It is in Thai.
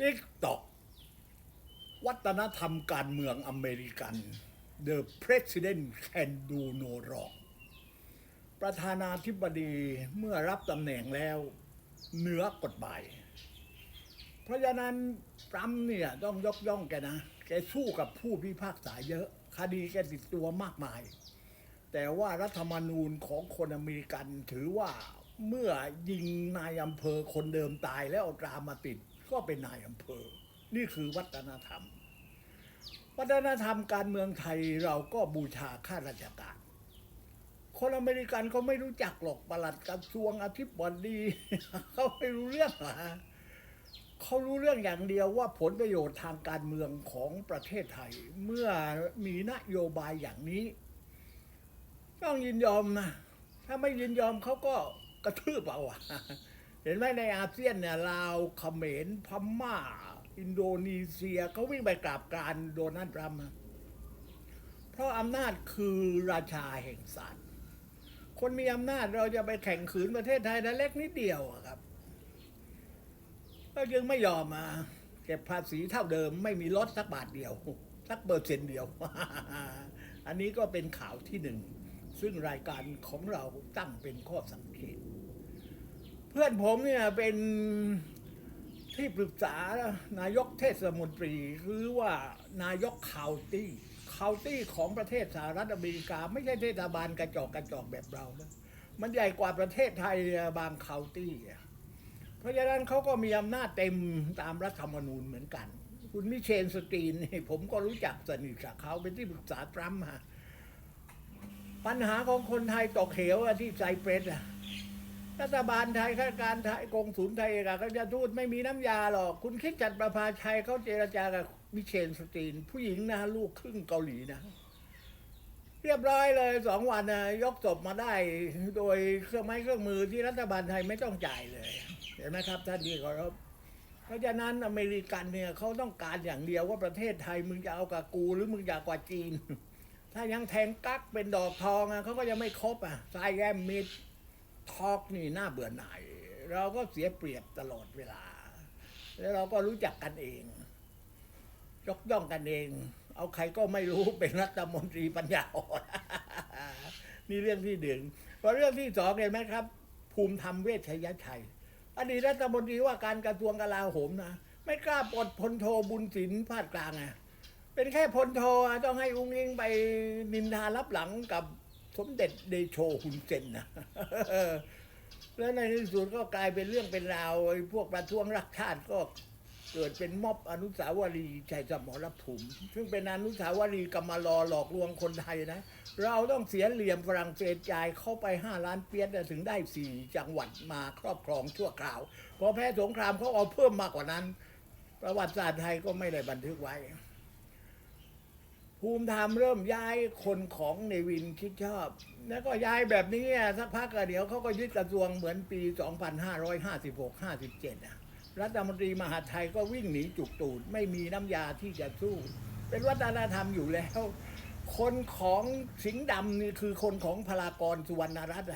ติ๊กตอกวัฒนธรรมการเมืองอเมริกัน The President can do no wrong ประธานาธิบดีเมื่อรับตำแหน่งแล้วเหนือกฎหมาย เพราะฉะนั้นทรัมป์เนี่ยต้องยกย่องแกนะ แกสู้กับผู้พิพากษาเยอะ คดีแกติดตัวมากมาย แต่ว่ารัฐธรรมนูญของคนอเมริกันถือว่าเมื่อยิงนายอำเภอคนเดิมตายแล้วเอาตรามาติด ก็เป็นนายอำเภอ นี่คือวัฒนธรรม วัฒนธรรมการเมืองไทยเราก็บูชาข้าราชการ คนอเมริกันเขาไม่รู้จักหรอกประหลัดกระทรวงอธิบดีเขาไม่รู้เรื่องหรอเขารู้เรื่องอย่างเดียวว่าผลประโยชน์ทางการเมืองของประเทศไทย เมื่อมีนโยบายอย่างนี้ ต้องยินยอมนะ ถ้าไม่ยินยอมเขาก็กระทืบเอาอะ เห็นไหมในอาเซียนเนี่ยลาวเขมรพม่า อินโดนีเซียเขาวิ่งไปกราบการโดนัลด์ทรัมป์เพราะอำนาจคือราชาแห่งศาลคนมีอำนาจเราจะไปแข่งขืนประเทศไทยแต่เล็กนิดเดียวครับ ก็ยังไม่ยอมมาเก็บภาษีเท่าเดิม ไม่มีลดสักบาทเดียว สักเปอร์เซ็นต์เดียว อันนี้ก็เป็นข่าวที่หนึ่ง ซึ่งรายการของเราตั้งเป็นข้อสังเกต เพื่อนผมเนี่ยเป็นที่ปรึกษานายกเทศมนตรีหรือว่านายกคาวตี้คาวตี้ของประเทศสหรัฐอเมริกา ไม่ใช่เทศบาลกระจอกกระจอกแบบเรานะมันใหญ่กว่าประเทศไทยบางคาวตี้เพราะฉะนั้นเขาก็มีอำนาจเต็มตามรัฐธรรมนูญเหมือนกัน คุณมิเชนสตรีนผมก็รู้จักสนิทกับเขาเป็นที่ปรึกษาทรัมป์ฮะปัญหาของคนไทยตกเหวที่ไซเปรสอะ รัฐบาลไทยข้าราชการไทยกงศูนย์ไทยอกอัครราชทูตไม่มีน้ำยาหรอก คุณคิดจัดประภาชัยเขาเจรจากับมิเชนสตรีน ผู้หญิงนะลูกครึ่งเกาหลีนะ เรียบร้อยเลยสองวันนะยกศพมาได้ โดยเครื่องไม้เครื่องมือที่รัฐบาลไทยไม่ต้องจ่ายเลยเห็นไหมครับท่านที่เคารพเพราะฉะนั้นอเมริกันเนี่ยเขาต้องการอย่างเดียวว่าประเทศไทยมึงจะเอากับกูหรือมึงจะเอากกว่าจีน ถ้ายังแทงกักเป็นดอกทองอะเขาก็ยังไม่ครบอะทรายแกมมิด ทอกนี่น่าเบื่อหน่ายเราก็เสียเปรียบตลอดเวลา แล้วเราก็รู้จักกันเองยกย่องกันเอง เอาใครก็ไม่รู้เป็นรัฐมนตรีปัญญาอ่อนนี่เรื่องที่หนึ่งพอเรื่องที่สองเห็นไหมครับ ภูมิธรรมเวชยชัยอดีตรัฐมนตรีว่าการกระทรวงกลาโหมนะไม่กล้าปลดพลโทบุญสินภาคกลางอะเป็นแค่พลโทต้องให้อุ้งอิงไปนินทารับหลังกับ สมเด็จเดโชหุนเซนนะแล้วในที่สุดก็กลายเป็นเรื่องเป็นราวไอ้พวกประท้วงรักชาติก็เกิดเป็นม็อบอนุสาวรีย์ชัยสมรภูมิซึ่งเป็นอนุสาวรีย์กำมารอหลอกลวงคนไทยนะ เราต้องเสียเหลี่ยมฝรั่งเศสจ่ายเข้าไปห้าล้านเปียสน่ะถึงได้สี่จังหวัดมาครอบครองชั่วคราว พอแพ้สงครามเขาเอาเพิ่มมากกว่านั้น ประวัติศาสตร์ไทยก็ไม่ได้บันทึกไว้ ภูมิธรรมเริ่มย้ายคนของเนวินคิดชอบ แล้วก็ย้ายแบบนี้อะสักพักก็เดี๋ยวเขาก็ยึดกระทรวงเหมือนปี 2556-57อะรัฐมนตรีมหาไทยก็วิ่งหนีจุกตูดไม่มีน้ำยาที่จะสู้ เป็นวัฒนธรรมอยู่แล้ว คนของสิงห์ดำนี่คือคนของพลากรสุวรรณรัตน์